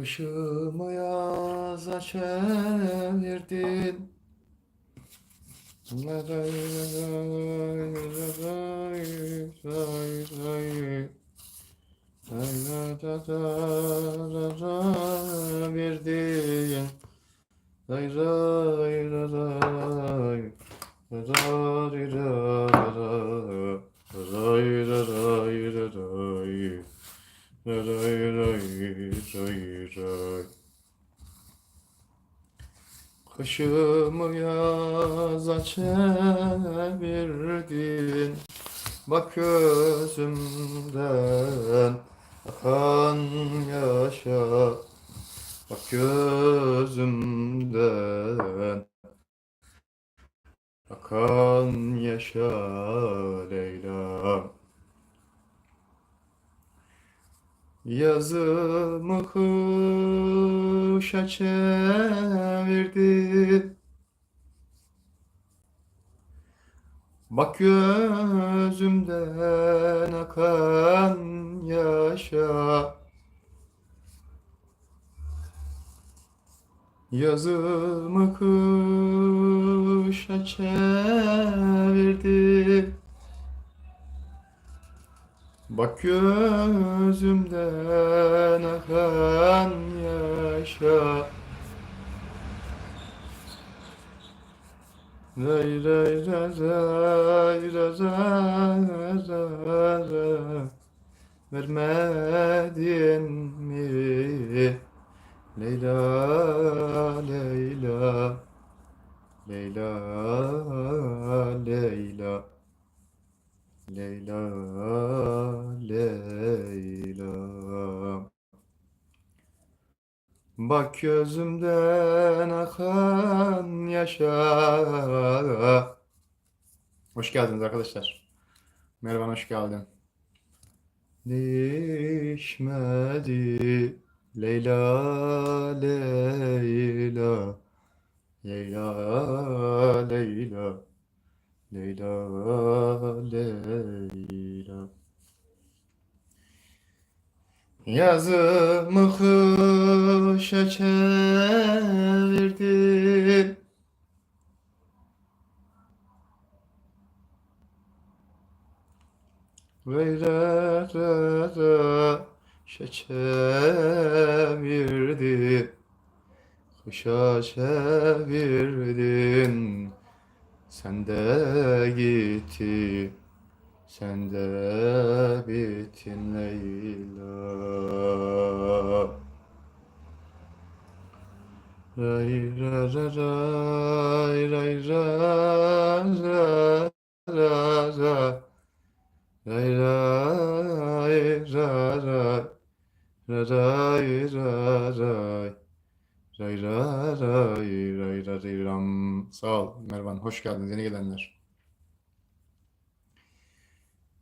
Kışımı yaza çevirdin. Verdin. Ray ray ray ray. Ray ray ray. Ray ray ray. Ray ray ray ray. Kışımı yaza çevirdin Bak gözümden akan yaşa Bak gözümden akan yaşa Leyla Yazımı kışa çevirdin Bak gözümden akan yaşa. Yazımı kışa çevirdin Bak gözümden akan yaşa. Ray ray ray ray Vermedin mi? Leyla Leyla. Leyla Leyla Leyla Leyla. Bak gözümden akan yaşa. Hoş geldiniz arkadaşlar. Merhaba, hoş geldin. Değişmedi. Leyla Leyla. Leyla Leyla Leyla Leyla. Yazımı kışa çevirdin Veyra ra ra çevirdin Kışa çevirdin Sen de gitti Sen de bittin Leyla. Ray ra ra ray ray ra ra ra ra. Ray ray ra ra. Ra ray ra ray Ray ra ray ray ra ray ram. Sağ ol Mervan hoş geldiniz yeni gelenler.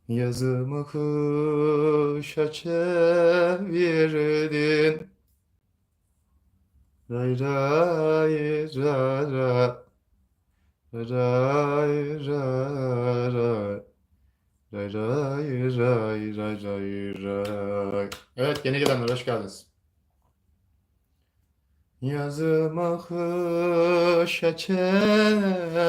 Yazımı kışa çevirdin. Ray ray ra ra. Ray ra ra. Ray ray ray ray ray ray. Evet yeni gelenler hoş geldiniz. Yazıma kışa çevirdin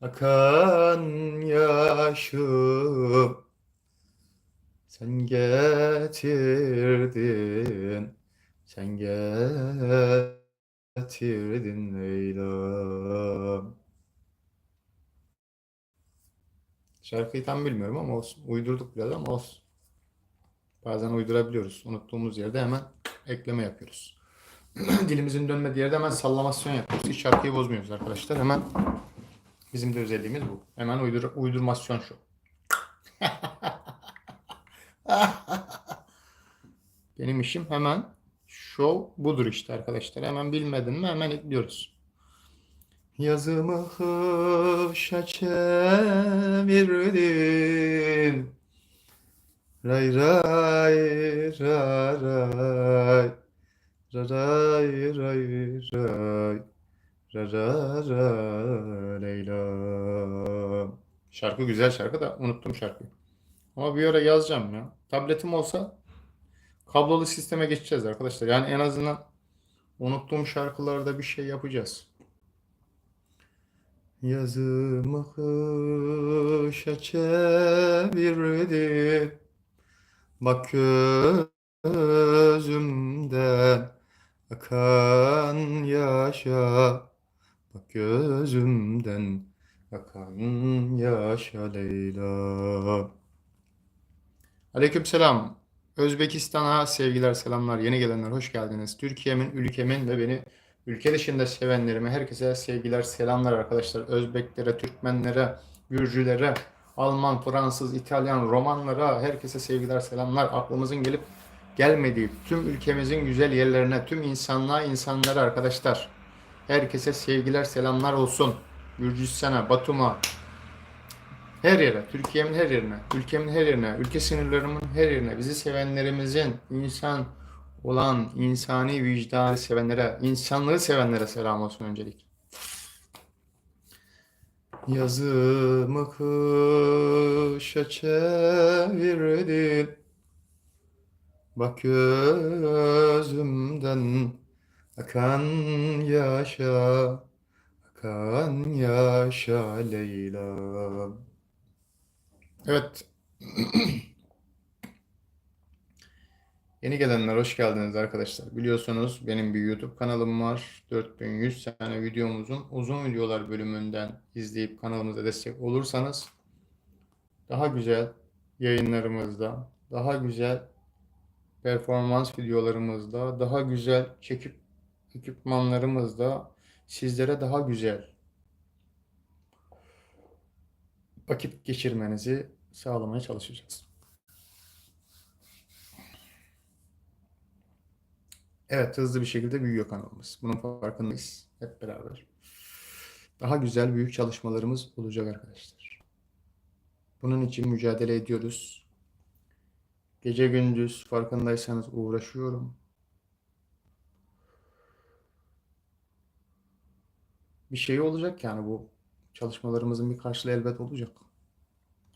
Akan yaşım Sen getirdin Sen getirdin Leyla Şarkıyı tam bilmiyorum ama olsun. Uydurduk biraz ama olsun. Bazen uydurabiliyoruz. Unuttuğumuz yerde hemen ekleme yapıyoruz. Dilimizin dönmediği yerde hemen sallamasyon yapıyoruz. Hiç şarkıyı bozmuyoruz arkadaşlar. Hemen bizim de özelliğimiz bu. Hemen uydur uydurmasyon şu. Benim işim hemen show budur işte arkadaşlar. Hemen bilmedin mi hemen ekliyoruz. Yazımı kışa çevirdin Ray ray ra ray Ra ray ray ray Ra ra ra Leyla Şarkı güzel şarkı da unuttum şarkıyı. Ama bir ara yazacağım ya. Tabletim olsa kablolu sisteme geçeceğiz arkadaşlar. Yani en azından unuttuğum şarkılarda bir şey yapacağız. Yazımı kışa çevirdi Bak gözümden akan yaşa Bak gözümden akan yaşa Leyla Aleykümselam. Özbekistan'a sevgiler, selamlar. Yeni gelenler hoş geldiniz. Türkiye'min, ülkemin ve beni ülke dışında sevenlerime herkese sevgiler, selamlar arkadaşlar. Özbeklere, Türkmenlere, Gürcülere, Alman, Fransız, İtalyan, Romanlara herkese sevgiler, selamlar. Aklımızın gelip gelmediği tüm ülkemizin güzel yerlerine, tüm insanlığa, insanlara arkadaşlar. Herkese sevgiler, selamlar olsun. Gürcistan'a, Batum'a, her yere, Türkiye'min her yerine, ülkemin her yerine, ülke sınırlarımın her yerine, bizi sevenlerimizin, insan olan, insani vicdanı sevenlere, insanlığı sevenlere selam olsun öncelik. Yazımı kışa çevirdin, bak gözümden akan yaşa, akan yaşa Leyla. Evet. Yeni gelenler hoş geldiniz arkadaşlar. Biliyorsunuz benim bir YouTube kanalım var. 4100 tane videomuzun uzun videolar bölümünden izleyip kanalımıza destek olursanız daha güzel yayınlarımızda, daha güzel performans videolarımızda, daha güzel çekip ekipmanlarımızda sizlere daha güzel vakit geçirmenizi sağlamaya çalışacağız. Evet, hızlı bir şekilde büyüyor kanalımız. Bunun farkındayız hep beraber. Daha güzel büyük çalışmalarımız olacak arkadaşlar. Bunun için mücadele ediyoruz. Gece gündüz farkındaysanız uğraşıyorum. Bir şey olacak yani bu çalışmalarımızın bir karşılığı elbet olacak.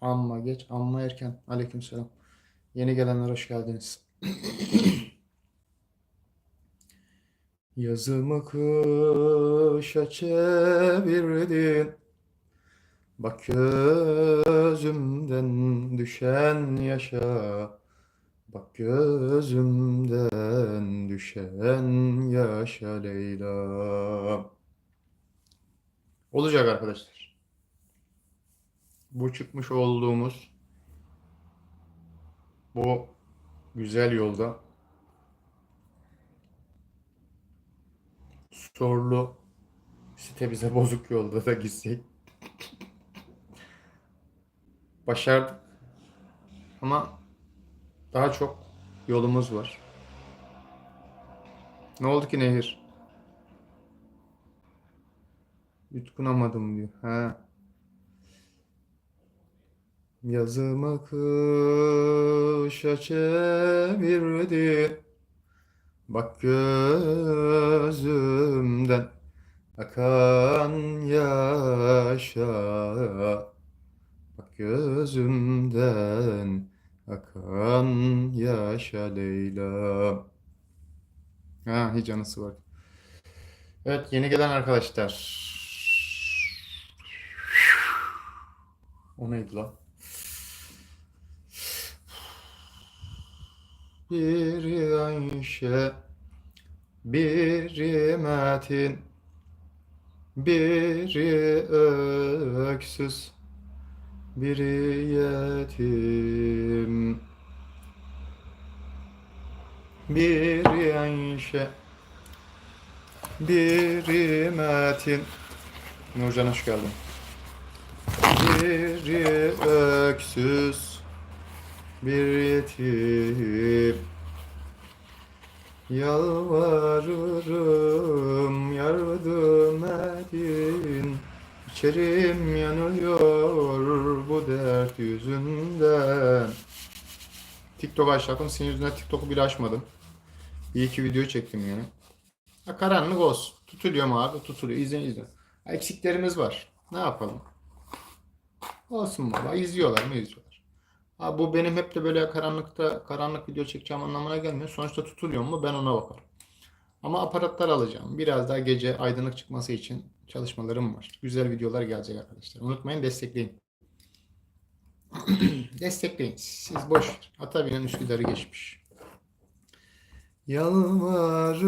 Amma geç, amma erken. Aleykümselam. Yeni gelenler hoş geldiniz. Yazımı kışa çevirdin. Bak gözümden düşen yaşa. Bak gözümden düşen yaşa Leyla. Olacak arkadaşlar. Bu çıkmış olduğumuz bu güzel yolda sorulu site bize bozuk yolda da gitsek başardık. Ama daha çok yolumuz var. Ne oldu ki Nehir? Yutkunamadım diyor. Ha. Yazımı kışa çevirdi. Bak gözümden akan yaşa. Bak gözümden akan yaşa Leyla. Ha hiç anısı var. Evet yeni gelen arkadaşlar. O neydi lan? Biri Ayşe, biri Metin, biri öksüz, biri yetim. Biri Ayşe, biri Metin. Nurcan hoş geldin. Biri öksüz, bir yetim. Yalvarırım yardım edin. İçerim yanıyor bu dert yüzünden. TikTok açtım. Senin yüzünden TikTok'u bile açmadım. Bir iki video çektim yani. Ha, karanlık olsun. Tutuluyor mu abi? Tutuluyor. İzleyin. Ha, Eksiklerimiz var. Ne yapalım? Olsun baba. İzliyorlar mı? İzliyorlar. Ha, bu benim hep de böyle karanlıkta karanlık video çekeceğim anlamına gelmiyor. Sonuçta tutuluyor mu ben ona bakarım. Ama aparatlar alacağım. Biraz daha gece aydınlık çıkması için çalışmalarım var. Güzel videolar gelecek arkadaşlar. Unutmayın destekleyin. destekleyin. Siz boş. Atabinen Üsküdar'ı geçmiş. Yalvarırım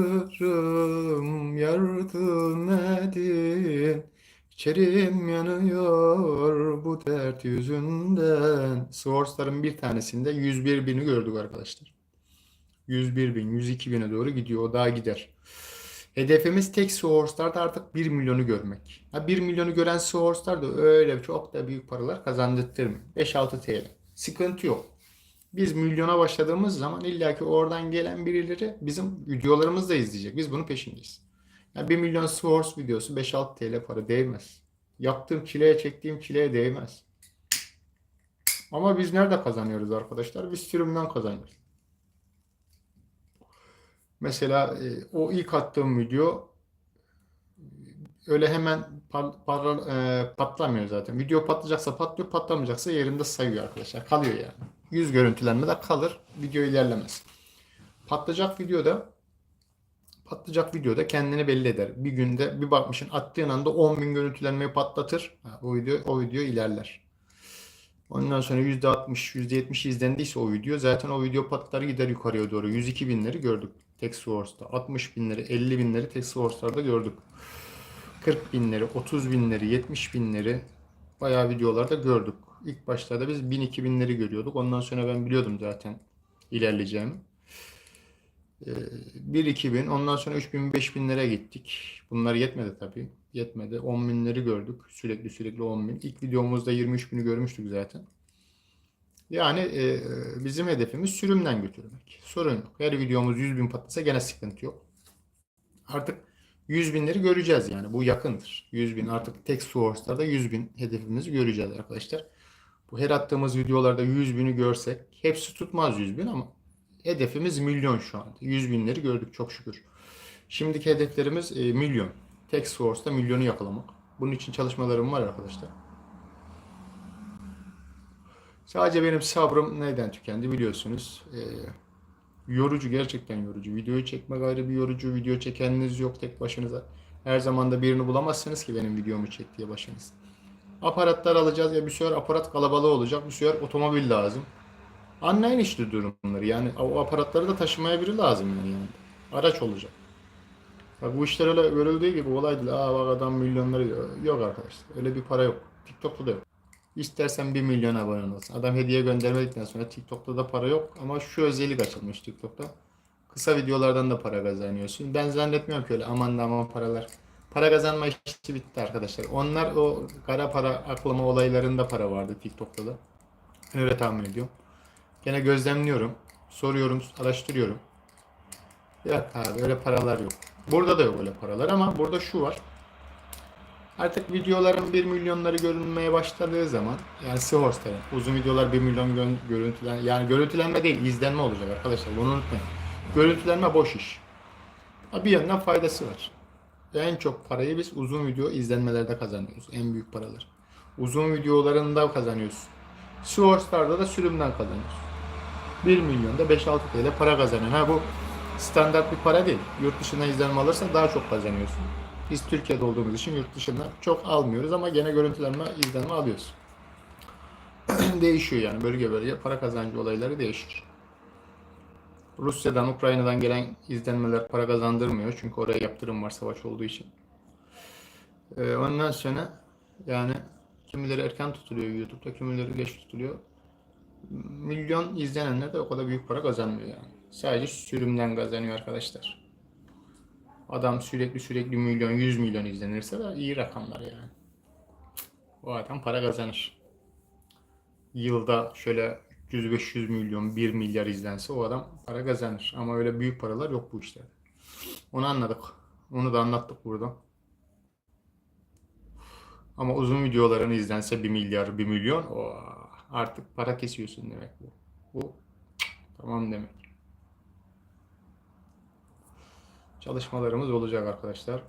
yardım edin. İçerim yanıyor bu dert yüzünden. Source'ların bir tanesinde 101 bini gördük arkadaşlar. 101 bin, 102 bine doğru gidiyor. O daha gider. Hedefimiz tek Source'larda artık 1 milyonu görmek. Ha 1 milyonu gören Source'lar da öyle çok da büyük paralar kazandırtmıyor. 5-6 TL. Sıkıntı yok. Biz milyona başladığımız zaman illaki oradan gelen birileri bizim videolarımızı da izleyecek. Biz bunun peşindeyiz. Yani 1 milyon source videosu 5-6 TL para değmez. Yaptığım çileye çektiğim çileye değmez. Ama biz nerede kazanıyoruz arkadaşlar? Biz sürümden kazanıyoruz. Mesela e, o ilk attığım video öyle hemen par- e, patlamıyor zaten. Video patlayacaksa patlıyor, patlamayacaksa yerinde sayıyor arkadaşlar. Kalıyor yani. Yüz görüntülenme de kalır. Video ilerlemez. Patlayacak videoda patlayacak videoda kendini belli eder. Bir günde bir bakmışsın attığın anda 10 bin görüntülenmeyi patlatır. Ha, o video o video ilerler. Ondan sonra %60, %70 izlendiyse o video zaten o video patlar gider yukarıya doğru. 102 binleri gördük source'da. 60 binleri, 50 binleri tek source'larda gördük. 40 binleri, 30 binleri, 70 binleri bayağı videolarda gördük. İlk başlarda biz 1000 binleri görüyorduk. Ondan sonra ben biliyordum zaten ilerleyeceğimi. 1-2 bin, ondan sonra 3 bin, 5 binlere gittik. Bunlar yetmedi tabii. Yetmedi. 10 binleri gördük. Sürekli sürekli 10 bin. İlk videomuzda 23 bini görmüştük zaten. Yani e, bizim hedefimiz sürümden götürmek. Sorun yok. Her videomuz 100 bin patlasa gene sıkıntı yok. Artık 100 binleri göreceğiz yani. Bu yakındır. 100 bin artık tek source'larda 100 bin hedefimizi göreceğiz arkadaşlar. Bu her attığımız videolarda 100 bini görsek hepsi tutmaz 100 bin ama hedefimiz milyon şu anda. 100 binleri gördük çok şükür. Şimdiki hedeflerimiz e, milyon. Tek source'da milyonu yakalamak. Bunun için çalışmalarım var arkadaşlar. Sadece benim sabrım neden tükendi biliyorsunuz. E, yorucu gerçekten yorucu. Videoyu çekmek ayrı bir yorucu. Video çekeniniz yok tek başınıza. Her zaman da birini bulamazsınız ki benim videomu çek diye başınız. Aparatlar alacağız ya bir sefer aparat kalabalığı olacak. Bir sefer otomobil lazım. Anlayın işte durumları. Yani o aparatları da taşımaya biri lazım yani. Araç olacak. Bak bu işler öyle görüldüğü gibi olay değil. Aa bak adam milyonları yok arkadaşlar. Öyle bir para yok. TikTok'ta da yok. İstersen 1 milyon abone olsun. Adam hediye göndermedikten sonra TikTok'ta da para yok. Ama şu özellik açılmış TikTok'ta. Kısa videolardan da para kazanıyorsun. Ben zannetmiyorum ki öyle aman da aman paralar. Para kazanma işi bitti arkadaşlar. Onlar o kara para aklama olaylarında para vardı TikTok'ta da. Öyle tahmin ediyorum. Gene gözlemliyorum. Soruyorum, araştırıyorum. Yok abi öyle paralar yok. Burada da yok öyle paralar ama burada şu var. Artık videoların 1 milyonları görünmeye başladığı zaman yani Seahorse'ların uzun videolar 1 milyon gö- görüntülen yani görüntülenme değil izlenme olacak arkadaşlar bunu unutmayın. Görüntülenme boş iş. Ha, bir yandan faydası var. En çok parayı biz uzun video izlenmelerde kazanıyoruz. En büyük paralar. Uzun videolarında kazanıyoruz. Seahorse'larda da sürümden kazanıyoruz. 1 milyonda 5-6 TL para kazanıyor. Ha bu standart bir para değil. Yurt dışına izlenme alırsan daha çok kazanıyorsun. Biz Türkiye'de olduğumuz için yurt dışından çok almıyoruz ama gene görüntülenme, izlenme alıyoruz. Değişiyor yani bölge bölge para kazancı olayları değişir. Rusya'dan, Ukrayna'dan gelen izlenmeler para kazandırmıyor. Çünkü oraya yaptırım var savaş olduğu için. Ee, ondan sonra yani kimileri erken tutuluyor YouTube'da, kimileri geç tutuluyor. Milyon izlenenler de o kadar büyük para kazanmıyor yani. Sadece sürümden kazanıyor arkadaşlar. Adam sürekli sürekli milyon, 100 milyon izlenirse de iyi rakamlar yani. O adam para kazanır. Yılda şöyle 300-500 milyon, 1 milyar izlense o adam para kazanır. Ama öyle büyük paralar yok bu işlerde. Onu anladık. Onu da anlattık burada. Ama uzun videoların izlense 1 milyar, 1 milyon o artık para kesiyorsun demek bu. Bu tamam demek. Çalışmalarımız olacak arkadaşlar.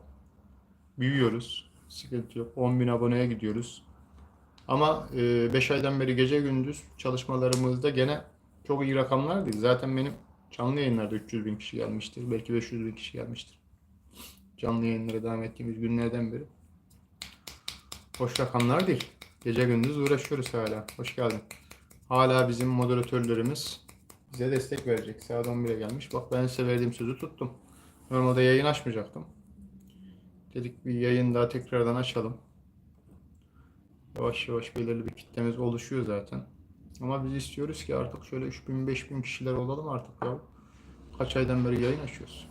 Büyüyoruz. Sıkıntı yok. 10.000 aboneye gidiyoruz. Ama 5 aydan beri gece gündüz çalışmalarımızda gene çok iyi rakamlar değil. Zaten benim canlı yayınlarda 300 bin kişi gelmiştir. Belki 500 bin kişi gelmiştir. Canlı yayınlara devam ettiğimiz günlerden beri. Hoş rakamlar değil. Gece gündüz uğraşıyoruz hala. Hoş geldin. Hala bizim moderatörlerimiz bize destek verecek. Saat 11'e gelmiş. Bak ben size verdiğim sözü tuttum. Normalde yayın açmayacaktım. Dedik bir yayın daha tekrardan açalım. Yavaş yavaş belirli bir kitlemiz oluşuyor zaten. Ama biz istiyoruz ki artık şöyle 3000-5000 kişiler olalım artık ya. Kaç aydan beri yayın açıyoruz.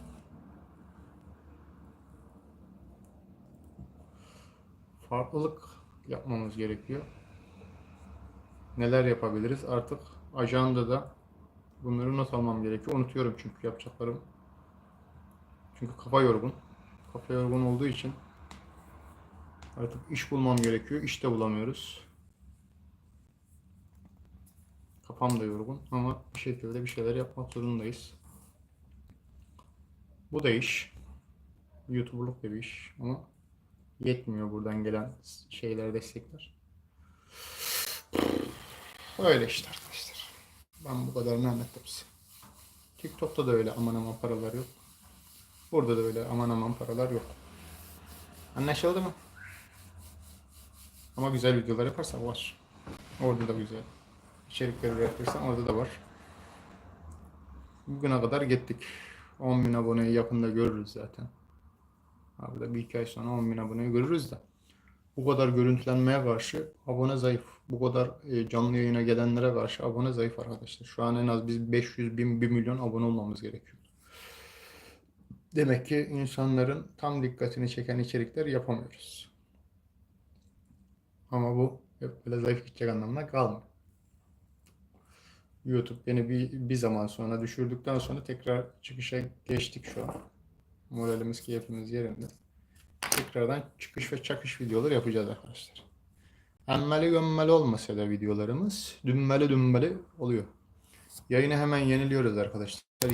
Farklılık yapmamız gerekiyor. Neler yapabiliriz? Artık ajandada bunları not almam gerekiyor. Unutuyorum çünkü yapacaklarım. Çünkü kafa yorgun. Kafa yorgun olduğu için artık iş bulmam gerekiyor. İş de bulamıyoruz. Kafam da yorgun ama bir şekilde bir şeyler yapmak zorundayız. Bu da iş. YouTuber'lık da bir iş ama yetmiyor buradan gelen şeyler, destekler. Öyle işte arkadaşlar. Ben bu kadarını anlattım size. TikTok'ta da öyle aman aman paralar yok. Burada da öyle aman aman paralar yok. Anlaşıldı mı? Ama güzel videolar yaparsan var. Orada da güzel. İçerikler üretirsen orada da var. Bugüne kadar gittik. 10 bin aboneyi yakında görürüz zaten. Abi da bir iki ay sonra 10 bin aboneyi görürüz de. Bu kadar görüntülenmeye karşı abone zayıf. Bu kadar e, canlı yayına gelenlere karşı abone zayıf arkadaşlar. Şu an en az biz 500 bin, 1 milyon abone olmamız gerekiyor. Demek ki insanların tam dikkatini çeken içerikler yapamıyoruz. Ama bu hep böyle zayıf gidecek anlamına kalmıyor. YouTube beni bir, bir zaman sonra düşürdükten sonra tekrar çıkışa geçtik şu an. Moralimiz, keyfimiz yerinde. Tekrardan çıkış ve çakış videolar yapacağız arkadaşlar. Emmeli gömmeli olmasa da videolarımız dümmeli dümmeli oluyor. Yayını hemen yeniliyoruz arkadaşlar.